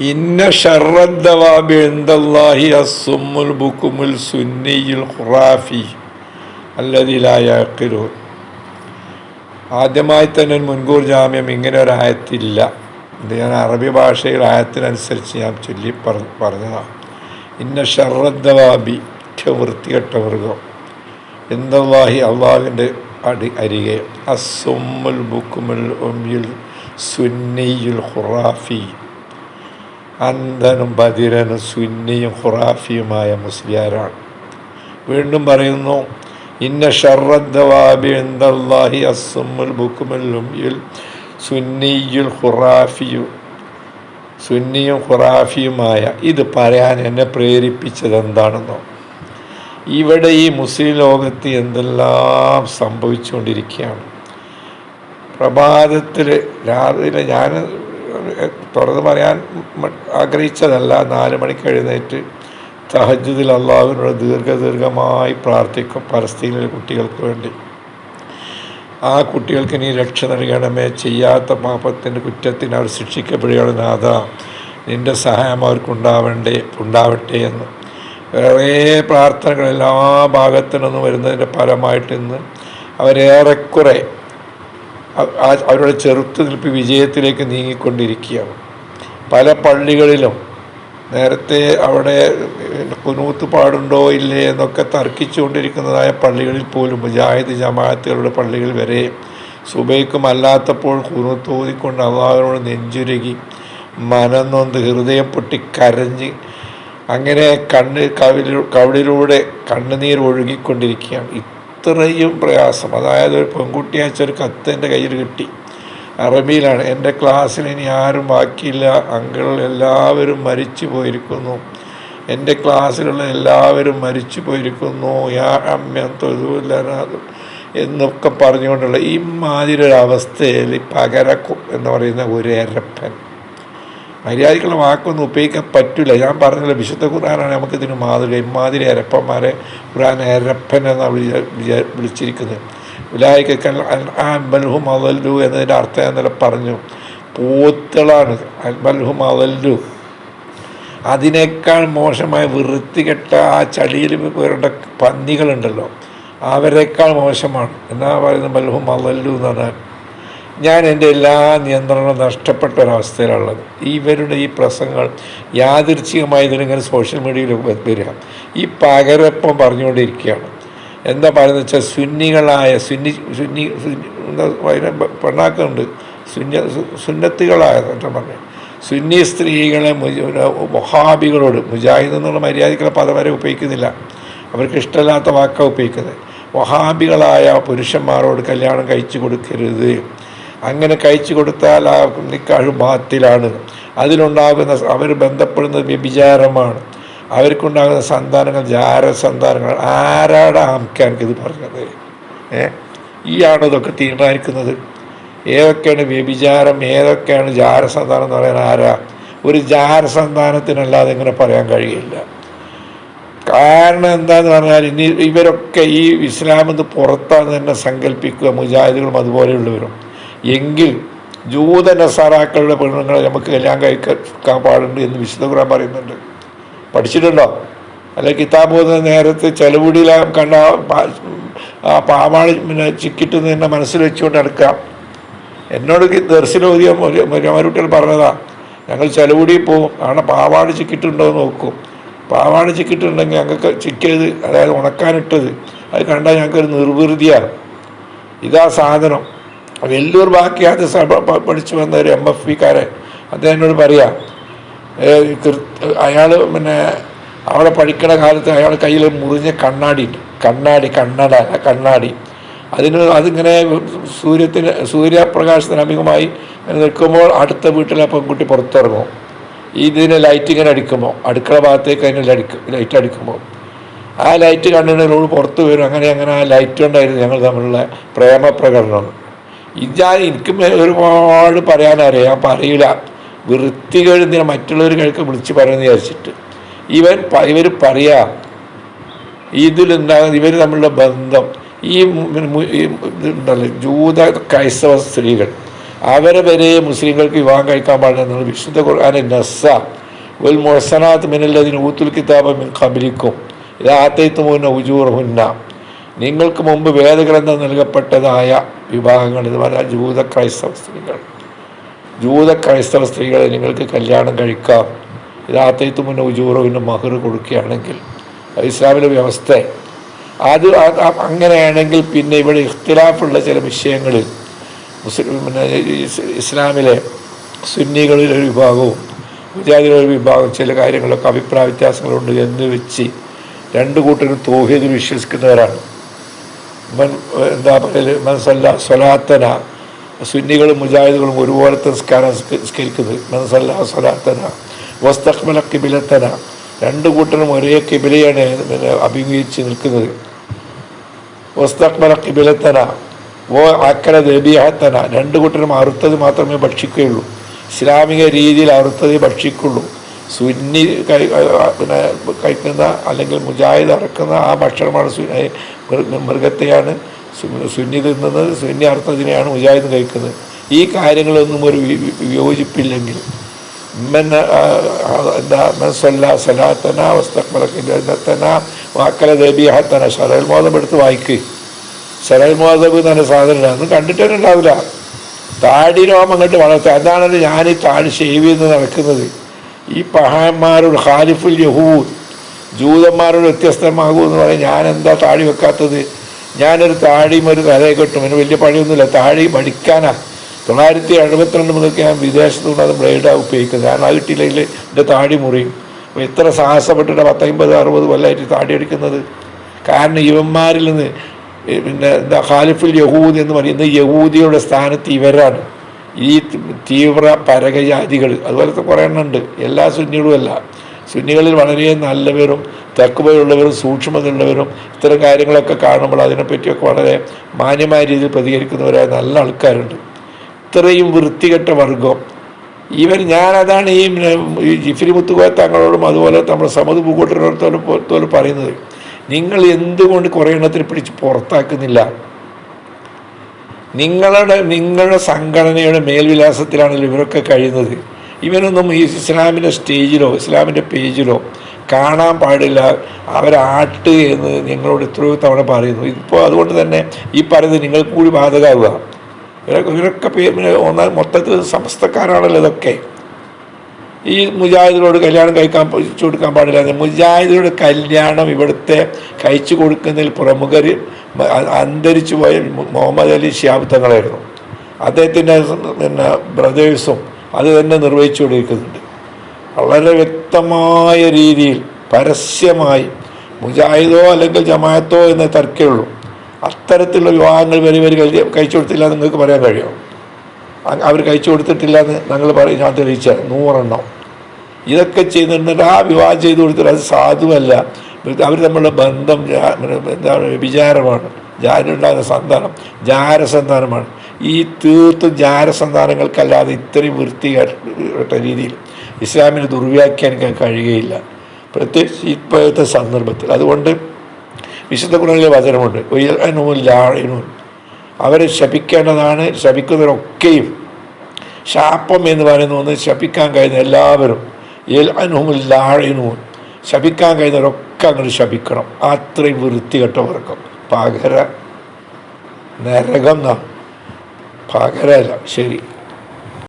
ഇന്ന ഷർറദ്ദവാബി എന്തല്ലാഹി ഖുറാഫി ആദ്യമായി തന്നെ മുൻകൂർ ജാമ്യം ഇങ്ങനെ ഒരു ആയത്തില്ല. ഇത് ഞാൻ അറബി ഭാഷയിൽ ആയത്തിനനുസരിച്ച് ഞാൻ ചൊല്ലി പറ പറഞ്ഞതാണ് ഇന്ന ഷറദ്ദവാബി വൃത്തികെട്ട മൃഗം. എന്തല്ലാഹി അള്ളാഹിന്റെ അടി അരികെ. അസുമുൽ ബുക്കുമുൽ ഒമ്യുൽ സുന്നിയുൽ ഖുറാഫി. അന്ധനും ബധിരനും സുന്നിയും ഖുറാഫിയുമായ മുസ്ലിയാരാണ്. വീണ്ടും പറയുന്നു ഇന്ന ഷർറദ്ദവാബി എന്തല്ലാഹി അസുമുൽ ബുക്കുമുൽ ഒമ്യുൽ സുന്നിയുൽ ഖുറാഫിയു സുന്നിയും ഖുറാഫിയുമായ ഇത് പറയാൻ എന്നെ പ്രേരിപ്പിച്ചത് എന്താണെന്നോ? ഇവിടെ ഈ മുസ്ലിം ലോകത്ത് എന്തെല്ലാം സംഭവിച്ചുകൊണ്ടിരിക്കുകയാണ്. പ്രഭാതത്തിൽ രാവിലെ ഞാൻ തുറന്ന് പറയാൻ ആഗ്രഹിച്ചതല്ല. നാല് മണിക്ക് എഴുന്നേറ്റ് സഹജത്തിൽ അള്ളാഹുവിനോട് ദീർഘദീർഘമായി പ്രാർത്ഥിക്കും. പലസ്തീനിലെ കുട്ടികൾക്ക് വേണ്ടി. ആ കുട്ടികൾക്ക് ഇനി രക്ഷ നൽകണമേ. ചെയ്യാത്ത പാപത്തിന്റെ കുറ്റത്തിന് അവർ ശിക്ഷിക്കപ്പെടുകയാണ് നാഥ. നിന്റെ സഹായം അവർക്കുണ്ടാവണ്ടേ ഉണ്ടാവട്ടെ എന്ന്. വേറെ പ്രാർത്ഥനകൾ എല്ലാ ഭാഗത്തു നിന്നും വരുന്നതിന്റെ ഫലമായിട്ട് ഇന്ന് അവരേറെക്കുറെ അവരുടെ ചെറുത്തുനിൽപ്പ് വിജയത്തിലേക്ക് നീങ്ങിക്കൊണ്ടിരിക്കുകയാണ്. പല പള്ളികളിലും നേരത്തെ അവിടെ കുനൂത്ത് പാടുണ്ടോ ഇല്ലേ എന്നൊക്കെ തർക്കിച്ചുകൊണ്ടിരിക്കുന്നതായ പള്ളികളിൽ പോലും മുജാഹിദ് ജമാഅത്തുകളുടെ പള്ളികൾ വരെ സുബൈക്കും അല്ലാത്തപ്പോൾ കുനൂത്ത് ഊതിക്കൊണ്ട് അള്ളാഹുവിനോട് നെഞ്ചുരുകി മനന്നൊന്ന് ഹൃദയം പൊട്ടി കരഞ്ഞ് അങ്ങനെ കണ്ണ് കവിളിലൂടെ കണ്ണുനീർ ഒഴുകിക്കൊണ്ടിരിക്കുകയാണ്. ഇത്രയും പ്രയാസം. അതായത് ഒരു പെൺകുട്ടി അയച്ചൊരു കത്ത് എന്റെ കയ്യിൽ കിട്ടി. അറബിയിലാണ് എന്റെ ക്ലാസ്സിൽ ഇനി ആരും ബാക്കിയില്ല. അങ്കിൾ എല്ലാവരും മരിച്ചു പോയിരിക്കുന്നു. എന്റെ ക്ലാസ്സിലുള്ള എല്ലാവരും മരിച്ചു പോയിരിക്കുന്നു. യാ അമ്മ തൊഴുവില്ലാതെ എന്നൊക്കെ പറഞ്ഞുകൊണ്ടുള്ള ഈ മാതിരി ഒരു അവസ്ഥയിൽ പകരക്കും എന്ന് പറയുന്ന ഒരു മര്യാദക്കുള്ള വാക്കൊന്നും ഉപയോഗിക്കാൻ പറ്റില്ല ഞാൻ പറഞ്ഞില്ല വിശുദ്ധ ഖുർആനാണ് നമുക്കിതിന് മാതൃക. ഇമാതിരി അരപ്പന്മാരെ ഖുർആൻ അരപ്പൻ എന്നാണ് വിചാ വിളിച്ചിരിക്കുന്നത്. വിലായിക്കൽ അൽബൽഹു മദല്ലു എന്നതിന്റെ അർത്ഥം എന്നല്ല പറഞ്ഞു. പൂത്തളാണ്. അൽബൽഹു മദല്ലു അതിനേക്കാൾ മോശമായ വൃത്തികെട്ട ആ ചളിയിൽ വേണ്ട പന്നികളുണ്ടല്ലോ. അവരെക്കാൾ മോശമാണ്. എന്നാ പറയുന്നത് ബൽഹു മദല്ലു എന്ന് പറഞ്ഞാൽ ഞാൻ എന്റെ എല്ലാ നിയന്ത്രണവും നഷ്ടപ്പെട്ട ഒരവസ്ഥയിലുള്ളത്. ഇവരുടെ ഈ പ്രസംഗങ്ങൾ യാദൃച്ഛികമായി ഇതിനിങ്ങനെ സോഷ്യൽ മീഡിയയിൽ വരിക ഈ പകരപ്പം പറഞ്ഞുകൊണ്ടിരിക്കുകയാണ്. എന്താ പറയുന്നത് വെച്ചാൽ സുന്നികളായ സുന്നി സുന്നി അതിനെ പെണ്ണാക്കുന്നുണ്ട് സുന്നത്തുകളായ എന്താ പറഞ്ഞു സുന്നി സ്ത്രീകളെ വഹാബികളോട് മുജാഹിദ് എന്നുള്ള മര്യാദക്കുള്ള പദം വരെ ഉപയോഗിക്കുന്നില്ല. അവർക്ക് ഇഷ്ടമില്ലാത്ത വാക്കാണ് ഉപയോഗിക്കുന്നത്. വഹാബികളായ പുരുഷന്മാരോട് കല്യാണം കഴിച്ചു കൊടുക്കരുത്. അങ്ങനെ കഴിച്ചു കൊടുത്താൽ ആ നിക്കാഴും ബാത്തിലാണ്. അതിലുണ്ടാകുന്ന അവർ ബന്ധപ്പെടുന്നത് വ്യഭിചാരമാണ്. അവർക്കുണ്ടാകുന്ന സന്താനങ്ങൾ ജാര സന്താനങ്ങൾ ആരാണ് ആംക്കാർക്ക് ഇത് പറഞ്ഞത്? ഏ? ഈയാണോ ഇതൊക്കെ തീരുമാനിക്കുന്നത്? ഏതൊക്കെയാണ് വ്യഭിചാരം? ഏതൊക്കെയാണ് ജാരസന്താനം എന്ന് പറയാൻ ആരാ? ഒരു ജാരസന്താനത്തിനല്ലാതെ ഇങ്ങനെ പറയാൻ കഴിയില്ല. കാരണം എന്താന്ന് പറഞ്ഞാൽ ഇനി ഇവരൊക്കെ ഈ ഇസ്ലാമെന്ന് പുറത്താണ് തന്നെ സങ്കല്പിക്കുക മുജാഹിദുകളും അതുപോലെയുള്ളവരും. എങ്കിൽ ജൂത നസാറാക്കളുടെ പെണ്ണുങ്ങളെ നമുക്ക് കല്യാണം കഴിക്കാൻ പാടുണ്ട് എന്ന് വിശുദ്ധ കുറാൻ പറയുന്നുണ്ട്. പഠിച്ചിട്ടുണ്ടോ? അല്ലെ കിതാബ് നേരത്തെ ചെലവുടിയിൽ കണ്ട ആ പാവാളി പിന്നെ ചിക്കിട്ട് തന്നെ മനസ്സിൽ വെച്ചുകൊണ്ട് നടക്കാം എന്നോട് ദർശനോദിയ മരുട്ടികൾ പറഞ്ഞതാ ഞങ്ങൾ ചെലവുടി പോവും കാരണം പാവാട് ചിക്കിട്ടുണ്ടോ എന്ന് നോക്കും. പാവാട് ചിക്കിട്ടുണ്ടെങ്കിൽ ഞങ്ങൾക്ക് ചിക്കിയത് അതായത് ഉണക്കാനിട്ടത് അത് കണ്ടാൽ ഞങ്ങൾക്കൊരു നിർവൃതിയാണ്. ഇതാ സാധനം. വെല്ലൂർ ബാക്കിയാത്ത സഭ പഠിച്ചു വന്ന ഒരു എം എഫ് പിക്കാരൻ അദ്ദേഹം എന്നോട് പറയാം അയാൾ പിന്നെ അവിടെ പഠിക്കണ കാലത്ത് അയാൾ കയ്യിൽ മുറിഞ്ഞ കണ്ണാടി കണ്ണാടി കണ്ണട കണ്ണാടി. അതിന് അതിങ്ങനെ സൂര്യത്തിന് സൂര്യപ്രകാശത്തിന് അമികമായി നിൽക്കുമ്പോൾ അടുത്ത വീട്ടിലെ പെൺകുട്ടി പുറത്തിറങ്ങും. ഇതിന് ലൈറ്റ് ഇങ്ങനെ അടിക്കുമ്പോൾ അടുക്കള ഭാഗത്തേക്ക് അതിന് അടിക്കും ലൈറ്റ് അടിക്കുമ്പോൾ. ആ ലൈറ്റ് കണ്ടിട്ടുണ്ടെങ്കിൽ പുറത്ത് വരും. അങ്ങനെ അങ്ങനെ ആ ലൈറ്റ് കൊണ്ടായിരുന്നു ഞങ്ങൾ തമ്മിലുള്ള പ്രേമ പ്രകടനം ഇതാ എനിക്ക് ഒരുപാട് പറയാനറിയാം. പറയില്ല. വൃത്തികഴുന്നിനെ മറ്റുള്ളവർ കഴിക്ക് വിളിച്ച് പറയുന്നത് വിചാരിച്ചിട്ട്. ഇവൻ ഇവർ പറയാ ഇതിലുണ്ടാകുന്ന ഇവർ തമ്മിലുള്ള ബന്ധം ഈ ഉണ്ടല്ലോ ജൂത ക്രൈസ്തവ സ്ത്രീകൾ. അവരെ വരെ മുസ്ലിങ്ങൾക്ക് വിവാഹം കഴിക്കാൻ പാടില്ല എന്നുള്ള വിശുദ്ധ ഖുർആാനെ നസ ഉൽ മൊഹസനാത്ത് മിനല്ലതിന് ഊത്തുൽ കിതാബ കബലിക്കും ഉജൂർ ഉജൂർഹുന്ന നിങ്ങൾക്ക് മുമ്പ് വേദഗ്രന്ഥം നൽകപ്പെട്ടതായ വിഭാഗങ്ങൾ എന്ന് പറഞ്ഞാൽ ജൂത ക്രൈസ്തവ സ്ത്രീകൾ. ജൂത ക്രൈസ്തവ സ്ത്രീകളെ നിങ്ങൾക്ക് കല്യാണം കഴിക്കാം. രാത്രിത്തു മുന്നേ ഉജൂറവിന് മഹർ കൊടുക്കുകയാണെങ്കിൽ ഇസ്ലാമിന്റെ ഇസ്ലാമിലെ വ്യവസ്ഥ. അത് അങ്ങനെയാണെങ്കിൽ പിന്നെ ഇവിടെ ഇഖ്തിലാഫുള്ള ചില വിഷയങ്ങളിൽ മുസ്ലിം ഇസ്ലാമിലെ സുന്നികളിലെ ഒരു വിഭാഗവും ഒരു വിഭാഗം ചില കാര്യങ്ങളൊക്കെ അഭിപ്രായ വ്യത്യാസങ്ങളുണ്ട് എന്ന് വെച്ച് രണ്ട് കൂട്ടരും തോഹീദിൽ വിശ്വസിക്കുന്നവരാണ്. എന്താ പറയൽ? മനസ്സല്ല സ്വലാത്തന. സുന്നികളും മുജാഹിദുകളും ഒരുപോലെ നിസ്കാരം നിസ്കരിക്കുന്നത്. മനസ്സല്ല സ്വലാത്തന. വസ്തഖ്മല കിബിലത്തന. രണ്ട് കൂട്ടരും ഒരേ കിബിലയാണ് പിന്നെ അഭിമുഖീകരിച്ച് നിൽക്കുന്നത്. വസ്തഖ്മല കിബിലത്തന. ഓ അക്കര ദബിയഹത്തന. രണ്ട് കൂട്ടരും അറുത്തത് മാത്രമേ ഭക്ഷിക്കുകയുള്ളൂ. ഇസ്ലാമിക രീതിയിൽ അറുത്തതേ ഭക്ഷിക്കുള്ളൂ സുന്നി കൈ പിന്നെ കഴിക്കുന്ന അല്ലെങ്കിൽ മുജാഹിദ് അറക്കുന്ന ആ ഭക്ഷണമാണ് മൃഗത്തെയാണ് സുന്നി തിന്നുന്നത് സുന്നി അർത്ഥത്തിനെയാണ് മുജാഹിദ് കഴിക്കുന്നത്. ഈ കാര്യങ്ങളൊന്നും ഒരു യോജിപ്പില്ലെങ്കിൽ ശരൽമോദമെടുത്ത് വായിക്ക്. ശരൽ മോദം തന്നെ സാധനം ഒന്നും താടി രോമം കണ്ട് വളർത്തുക. അതാണല്ലോ ഞാൻ ഈ താടി ഷേവ് ചെയ്ത് നടക്കുന്നത്. ഈ പഹാന്മാരോട് ഖാലിഫുൽ യഹൂദ് ജൂതന്മാരോട് വ്യത്യസ്തമാകൂ എന്ന് പറയാൻ ഞാൻ എന്താ താടി വെക്കാത്തത്? ഞാനൊരു താടിയും ഒരു തലയെ കെട്ടും. എനിക്ക് വലിയ പണിയൊന്നുമില്ല. താടി പഠിക്കാനാ തൊള്ളായിരത്തി എഴുപത്തിരണ്ട് മുതൽക്ക് ഞാൻ വിദേശത്തുകൊണ്ട് അത് ബ്ലേഡാണ് ഉപയോഗിക്കുന്നത്. കാരണം അത് കിട്ടിയില്ലെങ്കിൽ എന്റെ താടി മുറിയും. അപ്പോൾ ഇത്ര സാഹസപ്പെട്ടിട്ട് പത്തമ്പത് അറുപത് കൊല്ലമായിട്ട് താടി എടുക്കുന്നത്. കാരണം ഇവന്മാരിൽ നിന്ന് പിന്നെ എന്താ ഖാലിഫുൽ യഹൂദ് എന്ന് പറയുന്നത് യഹൂദിയുടെ സ്ഥാനത്ത് ഇവരാണ്. ഈ തീവ്ര പരകജാതികൾ അതുപോലത്തെ കുറേ എണ്ണം ഉണ്ട്. എല്ലാ സുന്നികളും അല്ല. സുന്നികളിൽ വളരെ നല്ലവരും തക്കുവയുള്ളവരും സൂക്ഷ്മതയുള്ളവരും ഇത്തരം കാര്യങ്ങളൊക്കെ കാണുമ്പോൾ അതിനെപ്പറ്റിയൊക്കെ വളരെ മാന്യമായ രീതിയിൽ പ്രതികരിക്കുന്നവരായ നല്ല ആൾക്കാരുണ്ട്. ഇത്രയും വൃത്തികെട്ട വർഗം. ഈവൻ ഞാനതാണ് ഈ ഈ ജിഫിരി മുത്തുകോയ തങ്ങളോടും അതുപോലെ നമ്മുടെ സമത് പൂക്കൂട്ടരോടത്തോട് പറയുന്നത്. നിങ്ങൾ എന്തുകൊണ്ട് കുറേ എണ്ണത്തിൽ പിടിച്ച് പുറത്താക്കുന്നില്ല? നിങ്ങളുടെ നിങ്ങളുടെ സംഘടനയുടെ മേൽവിലാസത്തിലാണല്ലോ ഇവരൊക്കെ കഴിയുന്നത്. ഇവനൊന്നും ഈ ഇസ്ലാമിന്റെ സ്റ്റേജിലോ ഇസ്ലാമിന്റെ പേജിലോ കാണാൻ പാടില്ല. അവരാട്ട് എന്ന് നിങ്ങളോട് എത്രയോ തവണ പറയുന്നു. ഇപ്പോൾ അതുകൊണ്ട് തന്നെ ഈ പറയുന്നത് നിങ്ങൾക്ക് കൂടി ബാധകമാവുക. ഇവരൊക്കെ ഇവരൊക്കെ ഒന്നാം മൊത്തത്തിൽ സമസ്തക്കാരാണല്ലോ ഇതൊക്കെ. ഈ മുജാഹിദിനോട് കല്യാണം കഴിക്കാൻ കഴിച്ചു കൊടുക്കാൻ പാടില്ല മുജാഹിദിനോട് കല്യാണം ഇവിടുത്തെ കഴിച്ചു കൊടുക്കുന്നതിൽ പ്രമുഖർ അന്തരിച്ചു പോയ മുഹമ്മദ് അലി ഷിയാബ് തങ്ങളായിരുന്നു അദ്ദേഹത്തിന്റെ പിന്നെ ബ്രദേഴ്സും അത് തന്നെ നിർവഹിച്ചുകൊണ്ടിരിക്കുന്നുണ്ട് വളരെ വ്യക്തമായ രീതിയിൽ പരസ്യമായി മുജാഹിദോ അല്ലെങ്കിൽ ജമാഅത്തോ എന്ന തർക്കമുള്ളൂ അത്തരത്തിലുള്ള വിവാഹങ്ങൾ വരെ വരെ കഴിച്ചു കൊടുത്തില്ല നിങ്ങൾക്ക് പറയാൻ കഴിയുമോ? അവർ കഴിച്ചു കൊടുത്തിട്ടില്ല എന്ന് ഞങ്ങൾ പറയും ഞാൻ തെളിയിച്ച നൂറെണ്ണം. ഇതൊക്കെ ചെയ്തിട്ട് ആ വിവാഹം ചെയ്തു കൊടുത്തിട്ട് അത് സാധുവല്ല. അവർ തമ്മിലുള്ള ബന്ധം എന്താണ് വിചാരമാണ് ജാരുണ്ടാകുന്ന സന്താനം ജാരസന്താനമാണ്. ഈ തീർത്തും ജാരസന്താനങ്ങൾക്കല്ലാതെ ഇത്രയും വൃത്തികെട്ട രീതിയിൽ ഇസ്ലാമിനെ ദുർവ്യാഖ്യാനിക്കാൻ കഴിയുകയില്ല. പ്രത്യേകിച്ച് ഇപ്പോഴത്തെ സന്ദർഭത്തിൽ. അതുകൊണ്ട് വിശുദ്ധ ഖുർആനിലെ വചനമുണ്ട്. ലാഴിനൂൻ അവരെ ശപിക്കേണ്ടതാണ് ശപിക്കുന്നവരൊക്കെയും. ശാപം എന്ന് പറയുന്ന ഒന്ന് ശപിക്കാൻ കഴിയുന്ന എല്ലാവരും ലാഴിനൂൻ ശപിക്കാൻ കഴിയുന്നവരൊക്കെ അങ്ങോട്ട് ശപിക്കണം. അത്രയും വൃത്തികെട്ടവർക്കും. പകര നരകം എന്നാ പകരല്ല ശരി.